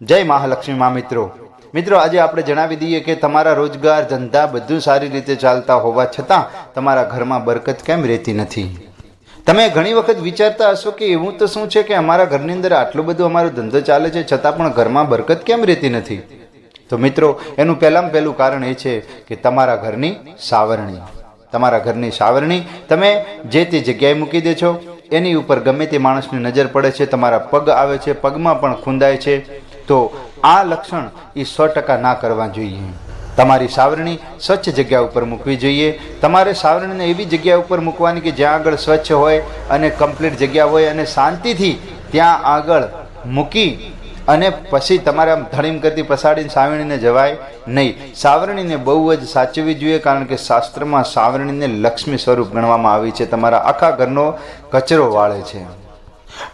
જય મહાલક્ષ્મી મા મિત્રો. મિત્રો, આજે આપણે જણાવી દઈએ કે તમારા રોજગાર, ધંધા બધું સારી રીતે ચાલતા હોવા છતાં તમારા ઘરમાં બરકત કેમ રહેતી નથી? તમે ઘણી વખત વિચારતા હશો કે એવું તો શું છે કે અમારા ઘરની અંદર આટલું બધું અમારો ધંધો ચાલે છે છતાં પણ ઘરમાં બરકત કેમ રહેતી નથી? તો મિત્રો, એનું પહેલાં પહેલું કારણ એ છે કે તમારા ઘરની સાવરણી. તમારા ઘરની સાવરણી તમે જે તે જગ્યાએ મૂકી દે છો, એની ઉપર ગમે તે માણસની નજર પડે છે, તમારા પગ આવે છે, પગમાં પણ ખૂંદાય છે તો આ લક્ષણ એ સો ટકા ના કરવા જોઈએ. તમારી સાવરણી સ્વચ્છ જગ્યા ઉપર મૂકવી જોઈએ. તમારે સાવરણીને એવી જગ્યા ઉપર મૂકવાની કે જ્યાં આગળ સ્વચ્છ હોય અને કમ્પ્લીટ જગ્યા હોય અને શાંતિથી ત્યાં આગળ મૂકી અને પછી તમારે આમ ધણીમ કરતી પસાડીને સાવરણીને જવાય નહીં. સાવરણીને બહુ જ સાચવવી જોઈએ કારણ કે શાસ્ત્રમાં સાવરણીને લક્ષ્મી સ્વરૂપ ગણવામાં આવી છે. તમારા આખા ઘરનો કચરો વાળે છે.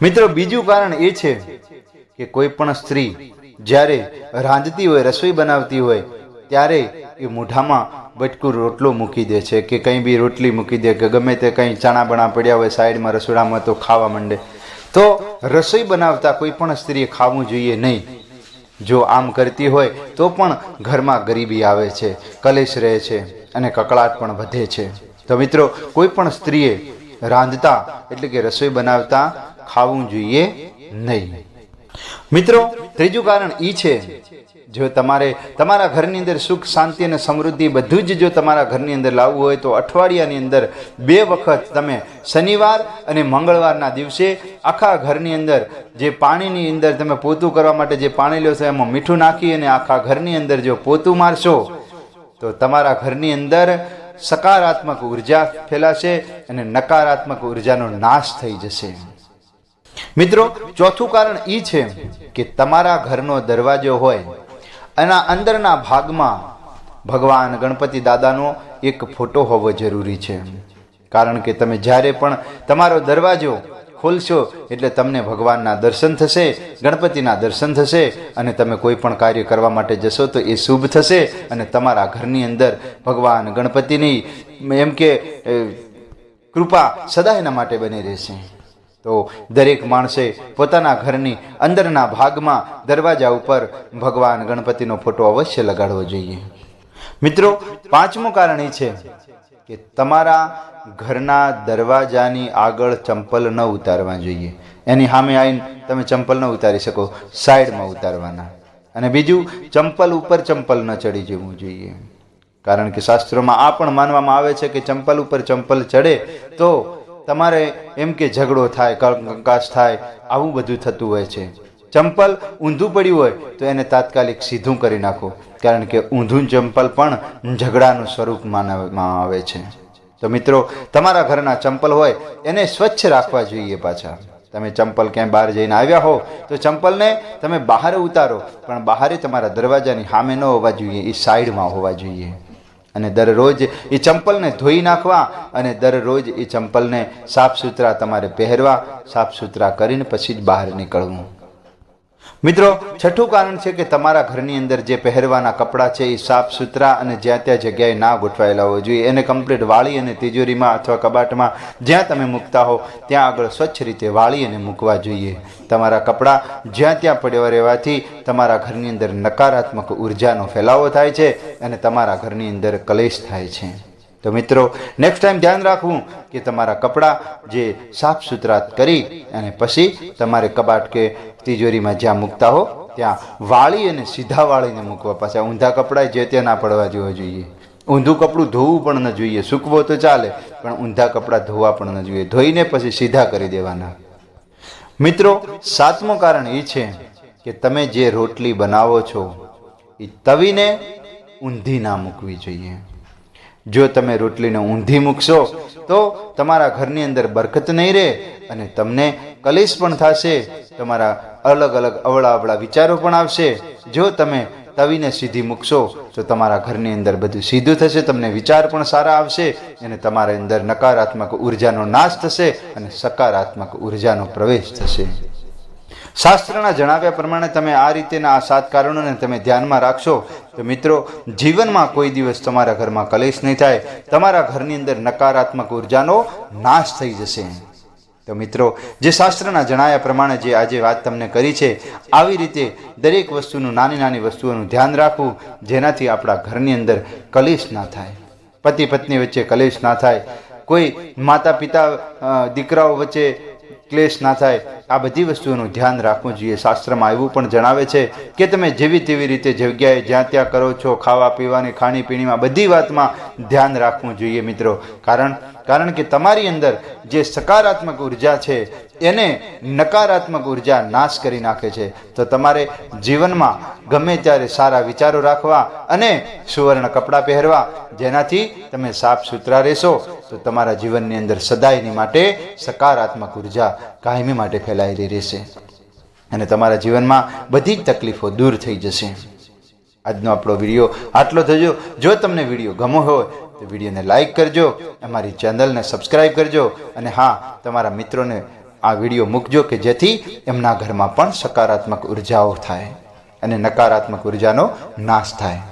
મિત્રો, બીજું કારણ એ છે કે કોઈ પણ સ્ત્રી જ્યારે રાંધતી હોય, રસોઈ બનાવતી હોય, ત્યારે એ મોઢામાં બટકું રોટલો મૂકી દે છે કે કંઈ બી રોટલી મૂકી દે કે ગમે તે કંઈ ચણા બણા પડ્યા હોય, સાઈડમાં રસોડામાં તો ખાવા માંડે. તો રસોઈ બનાવતા કોઈ પણ સ્ત્રીએ ખાવું જોઈએ નહીં. જો આમ કરતી હોય, તો પણ ઘરમાં ગરીબી આવે છે, કલેશ રહે છે અને કકળાટ પણ વધે છે. તો મિત્રો, કોઈ પણ સ્ત્રીએ રાંધતા એટલે કે રસોઈ બનાવતા ખાવું જોઈએ નહીં. મિત્રો, ત્રીજું કારણ એ છે, જો તમારે તમારા ઘરની અંદર સુખ, શાંતિ અને સમૃદ્ધિ બધું જ જો તમારા ઘરની અંદર લાવવું હોય તો અઠવાડિયાની અંદર બે વખત તમે શનિવાર અને મંગળવારના દિવસે આખા ઘરની અંદર જે પાણીની અંદર તમે પોતું કરવા માટે જે પાણી લો છો, એમાં મીઠું નાખી અને આખા ઘરની અંદર જો પોતું મારશો, તો તમારા ઘરની અંદર સકારાત્મક ઊર્જા ફેલાશે અને નકારાત્મક ઉર્જાનો નાશ થઈ જશે. મિત્રો, ચોથું કારણ એ છે કે તમારા ઘરનો દરવાજો હોય, એના અંદરના ભાગમાં ભગવાન ગણપતિ દાદાનો એક ફોટો હોવો જરૂરી છે. કારણ કે તમે જ્યારે પણ તમારો દરવાજો ખોલશો, એટલે તમને ભગવાનના દર્શન થશે, ગણપતિના દર્શન થશે, અને તમે કોઈ પણ કાર્ય કરવા માટે જશો તો એ શુભ થશે, અને તમારા ઘરની અંદર ભગવાન ગણપતિની એમ કે કૃપા સદા એના માટે બની રહેશે. તો દરેક માણસે પોતાના ઘરની અંદરના ભાગમાં દરવાજા ઉપર ભગવાન ગણપતિનો ફોટો અવશ્ય લગાડવો જોઈએ. મિત્રો, પાંચમું કારણ એ છે કે તમારા ઘરના દરવાજાની આગળ ચંપલ ન ઉતારવા જોઈએ. એની સામે આવીને તમે ચંપલ ન ઉતારી શકો, સાઈડમાં ઉતારવાના. અને બીજું, ચંપલ ઉપર ચંપલ ન ચડી જવું જોઈએ. કારણ કે શાસ્ત્રોમાં આ પણ માનવામાં આવે છે કે ચંપલ ઉપર ચંપલ ચડે તો તમારે એમ કે ઝઘડો થાય કંકાશ થાય, આવું બધું થતું હોય છે. ચંપલ ઊંધું પડ્યું હોય તો એને તાત્કાલિક સીધું કરી નાખો, કારણ કે ઊંધું ચંપલ પણ ઝઘડાનું સ્વરૂપ માનવામાં આવે છે. તો મિત્રો, તમારા ઘરના ચંપલ હોય, એને સ્વચ્છ રાખવા જોઈએ પાછા. તમે ચંપલ ક્યાંય બહાર જઈને આવ્યા હો, તો ચંપલને તમે બહાર ઉતારો, પણ બહારે તમારા દરવાજાની સામે ન હોવા જોઈએ, એ સાઈડમાં હોવા જોઈએ. અને દરરોજ એ ચંપલને ધોઈ નાખવા અને દરરોજ એ ચંપલને સાફ સુથરા તમારે પહેરવા, સાફ સુથરા કરીને પછી જ બહાર નીકળવું. મિત્રો, છઠ્ઠું કારણ છે કે તમારા ઘરની અંદર જે પહેરવાના કપડાં છે એ સાફ સુથરા અને જ્યાં ત્યાં જગ્યાએ ના ગોઠવાયેલા હોવા જોઈએ. એને કમ્પ્લીટ વાળી અને તિજોરીમાં અથવા કબાટમાં જ્યાં તમે મૂકતા હો, ત્યાં આગળ સ્વચ્છ રીતે વાળી અને મૂકવા જોઈએ. તમારા કપડાં જ્યાં ત્યાં પડ્યા રહેવાથી તમારા ઘરની અંદર નકારાત્મક ઉર્જાનો ફેલાવો થાય છે અને તમારા ઘરની અંદર કલેશ થાય છે. તો મિત્રો નેક્સ્ટ ટાઈમ ધ્યાન રાખવું કે તમારા કપડાં જે સાફ સુથરા કરી અને પછી તમારે કબાટ કે તિજોરીમાં જ્યાં મૂકતા હો, ત્યાં વાળી અને સીધા વાળીને મૂકવા પાછા. ઊંધા કપડાં જે ત્યાં ના પડવા જોવા જોઈએ. ઊંધું કપડું ધોવું પણ ન જોઈએ. સૂકવો તો ચાલે, પણ ઊંધા કપડાં ધોવા પણ ન જોઈએ. ધોઈને પછી સીધા કરી દેવાના. મિત્રો, સાતમું કારણ એ છે કે તમે જે રોટલી બનાવો છો એ તવીને ઊંધી ના મૂકવી જોઈએ. જો તમે રોટલીને ઊંધી મૂકશો, તો તમારા ઘરની અંદર બરકત નહીં રહે અને તમને કલેશ પણ થશે, તમારા અલગ અલગ અવળા અવળા વિચારો પણ આવશે. જો તમે તવીને સીધી મૂકશો, તો તમારા ઘરની અંદર બધું સીધું થશે, તમને વિચાર પણ સારા આવશે અને તમારા અંદર નકારાત્મક ઉર્જાનો નાશ થશે અને સકારાત્મક ઉર્જાનો પ્રવેશ થશે. શાસ્ત્રના જણાવ્યા પ્રમાણે તમે આ રીતેના આ સાત કારણોને તમે ધ્યાનમાં રાખશો, તો મિત્રો, જીવનમાં કોઈ દિવસ તમારા ઘરમાં કલેશ નહીં થાય. તમારા ઘરની અંદર નકારાત્મક ઉર્જાનો નાશ થઈ જશે. તો મિત્રો, જે શાસ્ત્રના જણાયા પ્રમાણે જે આજે વાત તમને કરી છે, આવી રીતે દરેક વસ્તુનું નાની નાની વસ્તુઓનું ધ્યાન રાખવું, જેનાથી આપણા ઘરની અંદર કલેશ ના થાય. પતિ પત્ની વચ્ચે કલેશ ના થાય. કોઈ માતા પિતા દીકરાઓ વચ્ચે ક્લેશ ના થાય. આ બધી વસ્તુઓનું ધ્યાન રાખવું જોઈએ. શાસ્ત્રમાં એવું પણ જણાવે છે કે તમે જેવી તેવી રીતે જગ્યાએ જ્યાં ત્યાં કરો છો ખાવા પીવાની ખાણીપીણીમાં બધી વાતમાં ધ્યાન રાખવું જોઈએ મિત્રો. કારણ કારણ કે તમારી અંદર જે સકારાત્મક ઊર્જા છે, એને નકારાત્મક ઊર્જા નાશ કરી નાખે છે. તો તમારે જીવનમાં ગમે ત્યારે સારા વિચારો રાખવા અને સુવર્ણ કપડાં પહેરવા, જેનાથી તમે સાફ સુથરા રહેશો, તો તમારા જીવનની અંદર સદાયની માટે સકારાત્મક ઊર્જા કાયમી માટે ફેલાયેલી રહેશે. અને તમારા જીવનમાં બધી જ તકલીફો દૂર થઈ જશે. આજનો આપણો વીડિયો આટલો થજો જો તમને વીડિયો ગમો હોય તો વિડીયોને લાઇક કરજો, અમારી ચેનલને સબસ્ક્રાઈબ કરજો અને હા, તમારા મિત્રોને આ વીડિયો મૂકજો કે જેથી એમના ઘરમાં પણ સકારાત્મક ઉર્જાઓ થાય અને નકારાત્મક ઉર્જાનો નાશ થાય.